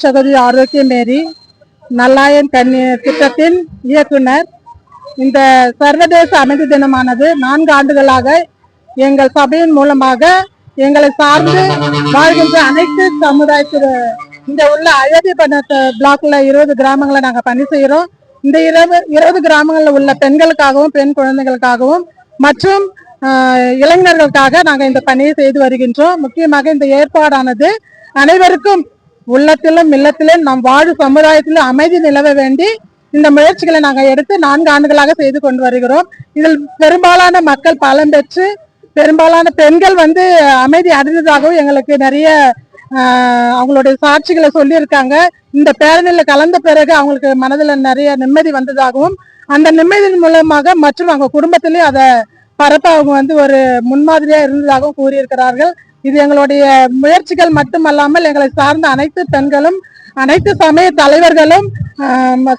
அருட்சகதி ஆரோக்கிய மேரி நல்லாயன் கண்ணி திட்டத்தின் இயக்குனர். இந்த சர்வதேச அமைதி தினமானது நான்கு ஆண்டுகளாக எங்கள் சபையின் மூலமாக எங்களை சார்ந்து வாழ்கின்ற அனைத்து சமுதாயத்தில் இந்த உள்ள அயோத்தி பண்ண பிளாக்ல இருபது கிராமங்களை நாங்க பணி செய்கிறோம். இந்த இருபது இருபது கிராமங்களில் உள்ள பெண்களுக்காகவும் பெண் குழந்தைகளுக்காகவும் மற்றும் ஆஹ், இளைஞர்களுக்காக நாங்க இந்த பணியை செய்து வருகின்றோம். முக்கியமாக இந்த ஏற்பாடானது அனைவருக்கும் உள்ளத்திலும் இல்லத்திலும் நாம் வாழும் சமுதாயத்திலும் அமைதி நிலவ வேண்டி இந்த முயற்சிகளை நாங்கள் எடுத்து நான்கு ஆண்டுகளாக செய்து கொண்டு வருகிறோம். இதில் பெரும்பாலான மக்கள் பலம் பெற்று பெரும்பாலான பெண்கள் வந்து அமைதி அடைந்ததாகவும் எங்களுக்கு நிறைய அவங்களுடைய சாட்சிகளை சொல்லியிருக்காங்க. இந்த பேரணியில் கலந்த பிறகு அவங்களுக்கு மனதில் நிறைய நிம்மதி வந்ததாகவும் அந்த நிம்மதியின் மூலமாக மற்றும் அவங்க குடும்பத்திலையும் அதை பரப்ப அவங்க வந்து ஒரு முன்மாதிரியாக இருந்ததாகவும் கூறியிருக்கிறார்கள். இது எங்களுடைய முயற்சிகள் மட்டுமல்லாமல் எங்களை சார்ந்த அனைத்து பெண்களும் அனைத்து சமய தலைவர்களும்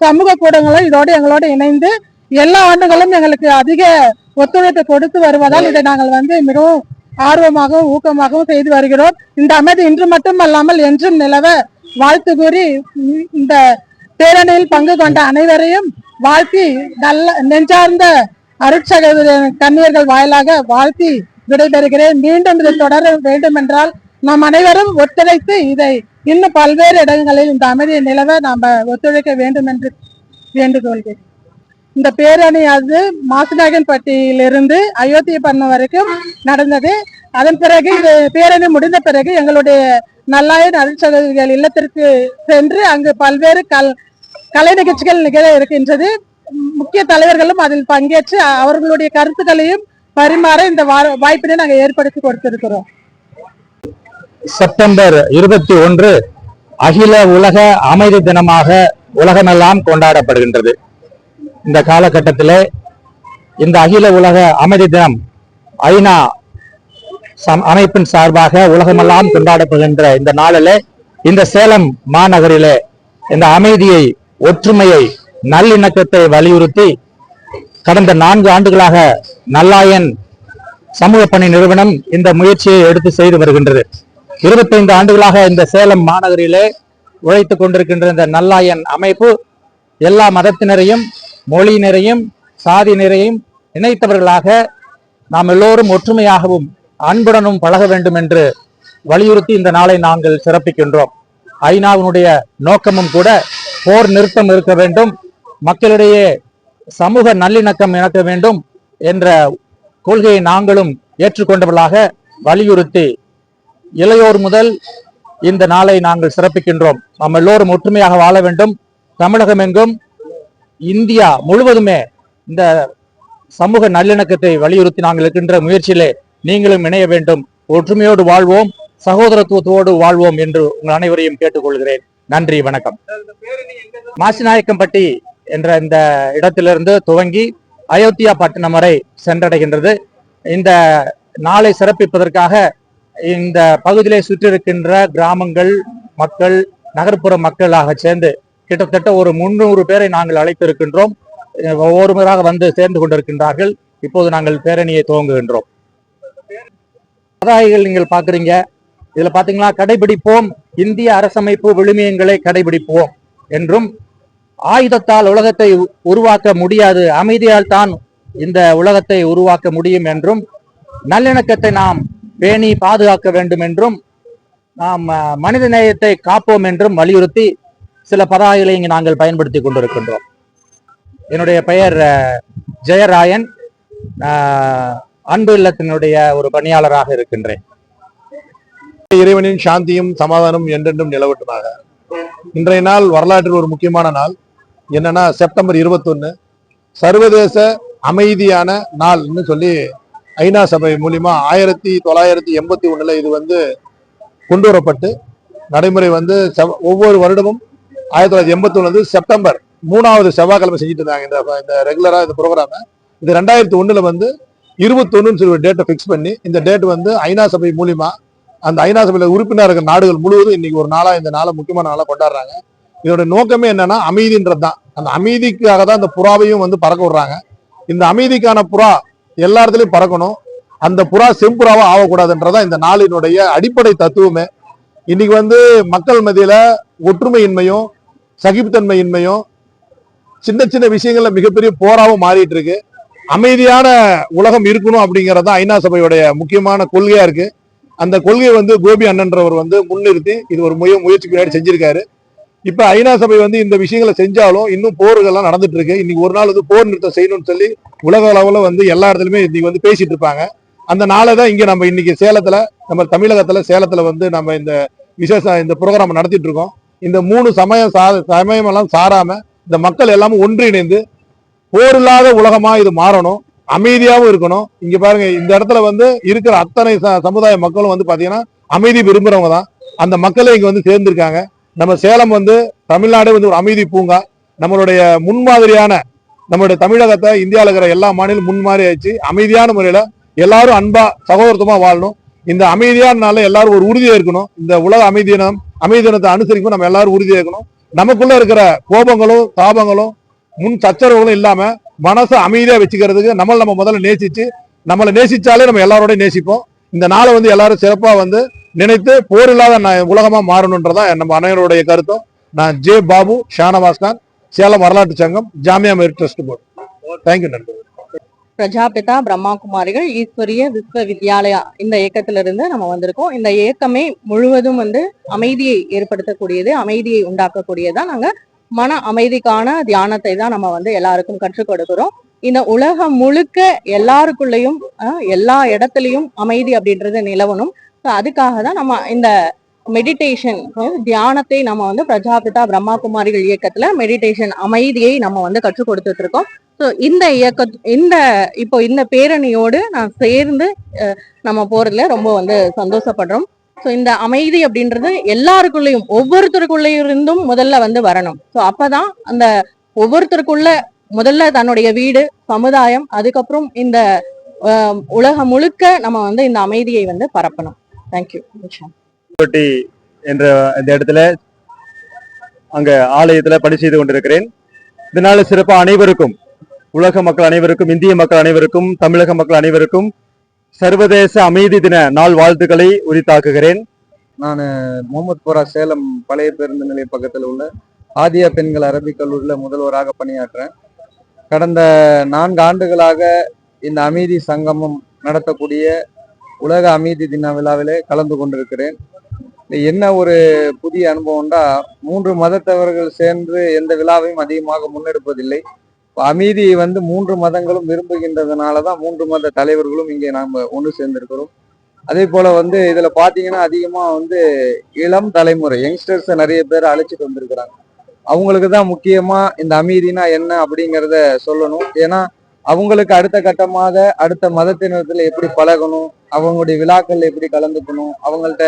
சமூக கூடங்களும் இதோடு எங்களோடு இணைந்து எல்லா ஆண்டுகளும் எங்களுக்கு அதிக ஒத்துழைப்பு கொடுத்து வருவதால் இதை நாங்கள் வந்து மிகவும் ஆர்வமாகவும் ஊக்கமாகவும் செய்து வருகிறோம். இந்த அமைதி இன்று மட்டும் அல்லாமல் என்றும் நிலவ வாழ்த்து கூறி இந்த பேரணியில் பங்கு கொண்ட அனைவரையும் வாழ்த்தி நல்ல நெஞ்சார்ந்த அருட்சக கண்ணியர்கள் வாயிலாக வாழ்த்தி விடைபெறுகிறேன். மீண்டும் இதை தொடர வேண்டும் என்றால் நாம் அனைவரும் ஒத்துழைத்து இதை இன்னும் பல்வேறு இடங்களில் இந்த அமைதியை நிலவ நாம் ஒத்துழைக்க வேண்டும் என்று வேண்டுகொள்கிறேன். இந்த பேரணியானது அயோத்தியை பண்ண வரைக்கும் நடந்தது. அதன் பிறகு இது பேரணி முடிந்த பிறகு எங்களுடைய நல்லாயன் அருட்சகோதரிகள் இல்லத்திற்கு சென்று அங்கு பல்வேறு கல் கலை நிகழ்ச்சிகள் நிகழ இருக்கின்றது. முக்கிய தலைவர்களும் அதில் பங்கேற்று அவர்களுடைய கருத்துக்களையும் பரிமாற இந்த வா- வாய்ப்பினை நாங்கள் ஏற்படுத்தி கொடுத்திருக்கிறோம். செப்டம்பர் இருபத்தி ஒன்று அகில உலக அமைதி தினமாக உலகமெல்லாம் கொண்டாடப்படுகின்றது. இந்த காலகட்டத்திலே இந்த அகில உலக அமைதி தினம் ஐநா சம்- அமைப்பின் சார்பாக உலகமெல்லாம் கொண்டாடப்படுகின்ற இந்த நாளிலே இந்த சேலம் மாநகரிலே இந்த அமைதியை ஒற்றுமையை நல்லிணக்கத்தை வலியுறுத்தி கடந்த நான்கு ஆண்டுகளாக நல்லாயன் சமூக பணி நிறுவனம் இந்த முயற்சியை எடுத்து செய்து வருகின்றது. இருபத்தைந்து ஆண்டுகளாக இந்த சேலம் மாநகரிலே உழைத்துக் கொண்டிருக்கின்ற இந்த நல்லாயன் அமைப்பு எல்லா மதத்தினரையும் மொழியினரையும் சாதியினரையும் இணைத்தவர்களாக நாம் எல்லோரும் ஒற்றுமையாகவும் அன்புடனும் பழக வேண்டும் என்று வலியுறுத்தி இந்த நாளை நாங்கள் சிறப்பிக்கின்றோம். ஐநாவினுடைய நோக்கமும் கூட போர் நிறுத்தம் இருக்க வேண்டும். மக்களிடையே சமூக நல்லிணக்கம் இணக்க வேண்டும் என்ற கொள்கையை நாங்களும் ஏற்றுக்கொண்டவர்களாக வலியுறுத்தி இளையோர் முதல் இந்த நாளை நாங்கள் சிறப்பிக்கின்றோம். நாம் எல்லோரும் ஒற்றுமையாக வாழ வேண்டும். தமிழகம் எங்கும் இந்தியா முழுவதுமே இந்த சமூக நல்லிணக்கத்தை வலியுறுத்தி நாங்கள் இருக்கின்ற முயற்சியிலே நீங்களும் இணைய வேண்டும். ஒற்றுமையோடு வாழ்வோம். சகோதரத்துவத்தோடு வாழ்வோம் என்று உங்கள் அனைவரையும் கேட்டுக்கொள்கிறேன். நன்றி வணக்கம். மாசிநாயக்கம்பட்டி என்ற இந்த இடத்திலிருந்து துவங்கி அயோத்தியா பட்டணம் வரை சென்றடைகின்றது. இந்த நாளை சிறப்பிப்பதற்காக இந்த பகுதியிலே சுற்றிருக்கின்ற கிராமங்கள் மக்கள் நகர்ப்புற மக்களாக சேர்ந்து கிட்டத்தட்ட ஒரு முன்னூறு பேரை நாங்கள் அழைத்திருக்கின்றோம். அஹ் ஒவ்வொருவராக வந்து சேர்ந்து கொண்டிருக்கின்றார்கள். இப்போது நாங்கள் பேரணியை துவங்குகின்றோம். பதாகைகள் நீங்கள் பாக்குறீங்க இதுல பாத்தீங்களா கடைபிடிப்போம். இந்திய அரசமைப்பு விழுமியங்களை கடைபிடிப்போம் என்றும் ஆயுதத்தால் உலகத்தை உ- உருவாக்க முடியாது. அமைதியால் தான் இந்த உலகத்தை உருவாக்க முடியும் என்றும் நல்லிணக்கத்தை நாம் பேணி பாதுகாக்க வேண்டும் என்றும் நாம் மனித நேயத்தை காப்போம் என்றும் வலியுறுத்தி சில பதாகளை இங்கு நாங்கள் பயன்படுத்தி கொண்டிருக்கின்றோம். என்னுடைய பெயர் ஜெயராயன். அஹ், அன்பு இல்லத்தினுடைய ஒரு பணியாளராக இருக்கின்றேன். இறைவனின் சாந்தியும் சமாதானம் என்றென்றும் நிலவட்டுமாக. இன்றைய நாள் வரலாற்றில் ஒரு முக்கியமான நாள். என்னன்னா செப்டம்பர் 21 சர்வதேச அமைதியான நாள்னு சொல்லி ஐநா சபை மூலிமா ஆயிரத்தி தொள்ளாயிரத்தி எண்பத்தி ஒண்ணுல இது வந்து கொண்டு வரப்பட்டு நடைமுறை வந்து செவ்- ஒவ்வொரு வருடமும் ஆயிரத்தி தொள்ளாயிரத்தி எண்பத்தி ஒன்று செப்டம்பர் மூணாவது செவ்வாய்க்கிழமை செஞ்சுட்டு இருந்தாங்க இந்த இந்த ரெகுலராக இந்த ப்ரோக்ராம இது ரெண்டாயிரத்தி ஒன்றில் வந்து இருபத்தொன்னுன்னு சொல்லி ஒரு டேட்டை ஃபிக்ஸ் பண்ணி இந்த டேட் வந்து ஐநா சபை மூலிமா அந்த ஐநா சபையில் உறுப்பினர் இருக்கிற நாடுகள் முழுவதும் இன்னைக்கு ஒரு நாளாக இந்த நாளை முக்கியமான நாளாக கொண்டாடுறாங்க. இதோட நோக்கமே என்னன்னா அமைதின்றது தான் அந்த அமைதிக்காக தான் இந்த புறாவையும் வந்து பறக்க விடுறாங்க. இந்த அமைதிக்கான புறா எல்லா இடத்துலையும் பறக்கணும். அந்த புறா செம்புறாவா ஆகக்கூடாதுன்றதான் இந்த நாளினுடைய அடிப்படை தத்துவமே. இன்னைக்கு வந்து மக்கள் மத்தியில ஒற்றுமையின்மையும் சகிப்புத்தன்மையின்மையும் சின்ன சின்ன விஷயங்கள்ல மிகப்பெரிய போராவும் மாறிட்டு இருக்கு அமைதியான உலகம் இருக்கணும் அப்படிங்கறது தான் ஐநா சபையுடைய முக்கியமான கொள்கையா இருக்கு. அந்த கொள்கையை வந்து கோபி அண்ணன்றவர் வந்து முன்னிறுத்தி இது ஒரு முய முயற்சி பின்னாடி செஞ்சிருக்காரு. இப்ப ஐநா சபை வந்து இந்த விஷயங்களை செஞ்சாலும் இன்னும் போர்கள்லாம் நடந்துட்டு இருக்கு இன்னைக்கு ஒரு நாள் வந்து போர் நிறுத்தம் செய்யணும்னு சொல்லி உலக அளவுல வந்து எல்லா இடத்துலயுமே இன்னைக்கு வந்து பேசிட்டு இருப்பாங்க. அந்த நாளை தான் இங்க நம்ம இன்னைக்கு சேலத்துல நம்ம தமிழகத்துல சேலத்துல வந்து நம்ம இந்த விசேஷ இந்த ப்ரோக்ராம் நடத்திட்டு இருக்கோம். இந்த மூணு சமயம் சா சமயம் எல்லாம் சாராம இந்த மக்கள் எல்லாமே ஒன்றிணைந்து போர் இல்லாத உலகமா இது மாறணும். அமைதியாகவும் இருக்கணும். இங்க பாருங்க இந்த இடத்துல வந்து இருக்கிற அத்தனை ச- சமுதாய மக்களும் வந்து பாத்தீங்கன்னா அமைதி விரும்புறவங்க தான். அந்த மக்களே இங்க வந்து சேர்ந்திருக்காங்க. நம்ம சேலம் வந்து தமிழ்நாடு வந்து ஒரு அமைதி பூங்கா. நம்மளுடைய முன்மாதிரியான நம்மளுடைய தமிழகத்தை இந்தியாவில் இருக்கிற எல்லா மாநிலம் முன்மாதிரி ஆச்சு அமைதியான முறையில் எல்லாரும் அன்பா சகோதரத்துவமாக வாழணும். இந்த அமைதியானால எல்லாரும் ஒரு உறுதியாக இருக்கணும். இந்த உலக அமைதி தினம் அமைதி தினத்தை அனுசரிக்கும் நம்ம எல்லாரும் உறுதியாக இருக்கணும். நமக்குள்ள இருக்கிற கோபங்களும் தாபங்களும் முன் சச்சரவுகளும் இல்லாமல் மனசை அமைதியாக வச்சுக்கிறதுக்கு நம்மளை நம்ம முதல்ல நேசிச்சு நம்மளை நேசிச்சாலே நம்ம எல்லாரோடையும் நேசிப்போம். இந்த நாளை வந்து எல்லாரும் சிறப்பாக வந்து நினைத்து போர் இல்லாத உலகமா மாறணுன்றதா நம்ம அனைவருடைய கருத்தும். நான் ஜே பாபு ஷானவாஸ் கான் சேலம் வரலாற்று சங்கம் ஜாமியா மெரி ட்ரஸ்ட் போர்டு. தேங்க்யூ நண்பர் பிரஜாபிதா பிரம்மா குமாரிகள் ஈஸ்வரிய விஸ்வ வித்யாலயா இந்த இயக்கத்திலிருந்து நம்ம வந்திருக்கோம். இந்த இயக்கமே முழுவதும் வந்து அமைதியை ஏற்படுத்தக்கூடியது அமைதியை உண்டாக்கக்கூடியதா நாங்க மன அமைதிக்கான தியானத்தை தான் நம்ம வந்து எல்லாருக்கும் கற்றுக் கொடுக்கிறோம். இந்த உலகம் முழுக்க எல்லாருக்குள்ளேயும் எல்லா இடத்துலயும் அமைதி அப்படின்றது நிலவணும். ஸோ அதுக்காக தான் நம்ம இந்த மெடிடேஷன் தியானத்தை நம்ம வந்து பிரஜாபிதா பிரம்மா குமாரிகள் இயக்கத்துல மெடிடேஷன் அமைதியை நம்ம வந்து கற்றுக் கொடுத்துட்டு இருக்கோம் ஸோ இந்த இயக்க இந்த இப்போ இந்த பேரணியோடு நான் சேர்ந்து நம்ம போறதுல ரொம்ப வந்து சந்தோஷப்படுறோம். ஸோ இந்த அமைதி அப்படின்றது எல்லாருக்குள்ளேயும் ஒவ்வொருத்தருக்குள்ளேயும் இருந்தும் முதல்ல வந்து வரணும். ஸோ அப்பதான் அந்த ஒவ்வொருத்தருக்குள்ள முதல்ல தன்னுடைய வீடு சமுதாயம் அதுக்கப்புறம் இந்த உலகம் முழுக்க நம்ம வந்து இந்த அமைதியை வந்து பரப்பணும். தேங்க்யூ என்ற இந்த இடத்துல அங்க ஆலயத்துல பணி செய்து கொண்டிருக்கிறேன். இதனால சிறப்பா அனைவருக்கும் உலக மக்கள் அனைவருக்கும் இந்திய மக்கள் அனைவருக்கும் தமிழக மக்கள் அனைவருக்கும் சர்வதேச அமைதி தின நாள் வாழ்த்துக்களை உரித்தாக்குகிறேன். நான் முகமது போரா சேலம் பழைய பேருந்து நிலைய பக்கத்தில் உள்ள ஆதியா பெண்கள் அரபிக் கல்லூரியில் முதல்வராக பணியாற்றுறேன் கடந்த நான்கு ஆண்டுகளாக இந்த அமைதி சங்கமம் நடத்தக்கூடிய உலக அமைதி தின விழாவிலே கலந்து கொண்டிருக்கிறேன். என்ன ஒரு புதிய அனுபவம்டா மூன்று மதத்தவர்கள் சேர்ந்து எந்த விழாவையும் அதிகமாக முன்னெடுப்பதில்லை. அமைதியை வந்து மூன்று மதங்களும் விரும்புகின்றதுனால தான் மூன்று மத தலைவர்களும் இங்கே நாம் ஒன்று சேர்ந்திருக்கிறோம். அதே போல வந்து இதுல பாத்தீங்கன்னா அதிகமா வந்து இளம் தலைமுறை யங்ஸ்டர்ஸை நிறைய பேர் அழைச்சிட்டு வந்திருக்கிறாங்க. அவங்களுக்கு தான் முக்கியமா இந்த அமைதினா என்ன அப்படிங்கிறத சொல்லணும். ஏன்னா அவங்களுக்கு அடுத்த கட்டமாக அடுத்த மதத்தினத்தில் எப்படி பழகணும் அவங்களுடைய விழாக்கள் எப்படி கலந்துக்கணும் அவங்கள்ட்ட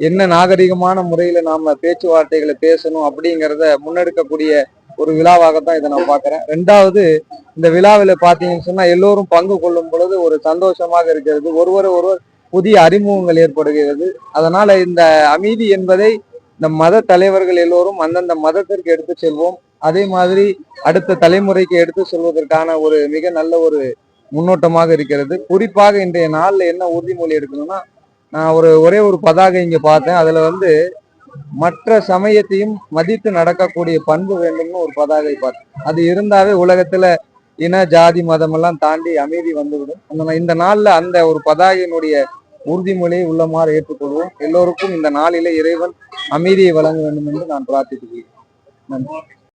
என்ன நாகரிகமான முறையில நாம பேச்சுவார்த்தைகளை பேசணும் அப்படிங்கிறத முன்னெடுக்கக்கூடிய ஒரு விழாவாகத்தான் இதை நான் பாக்குறேன் ரெண்டாவது இந்த விழாவில் பார்த்தீங்கன்னு சொன்னா எல்லோரும் பங்கு கொள்ளும் பொழுது ஒரு சந்தோஷமாக இருக்கிறது ஒருவர் ஒருவர் புதிய அறிமுகங்கள் ஏற்படுகிறது. அதனால இந்த அமைதி என்பதை இந்த மத தலைவர்கள் எல்லோரும் அந்தந்த மதத்திற்கு எடுத்து செல்வோம். அதே மாதிரி அடுத்த தலைமுறைக்கு எடுத்து செல்வதற்கான ஒரு மிக நல்ல ஒரு முன்னோட்டமாக இருக்கிறது. குறிப்பாக இன்றைய நாளில் என்ன உறுதிமொழி எடுக்கணும்னா நான் ஒரு ஒரே ஒரு பதாகை இங்கே பார்த்தேன். அதுல வந்து மற்ற சமயத்தையும் மதித்து நடக்கக்கூடிய பண்பு வேண்டும்னு ஒரு பதாகை பார்த்தேன். அது இருந்தாவே உலகத்துல இன ஜாதி மதமெல்லாம் தாண்டி அமைதி வந்துவிடும். அந்த இந்த நாள்ல அந்த ஒரு பதாகையினுடைய உறுதிமொழியை உள்ளமாறு ஏற்றுக்கொள்வோம். எல்லோருக்கும் இந்த நாளிலே இறைவன் அமைதியை வழங்க வேண்டும் என்று நான் பிரார்த்தித்துக்கிறேன் நன்றி.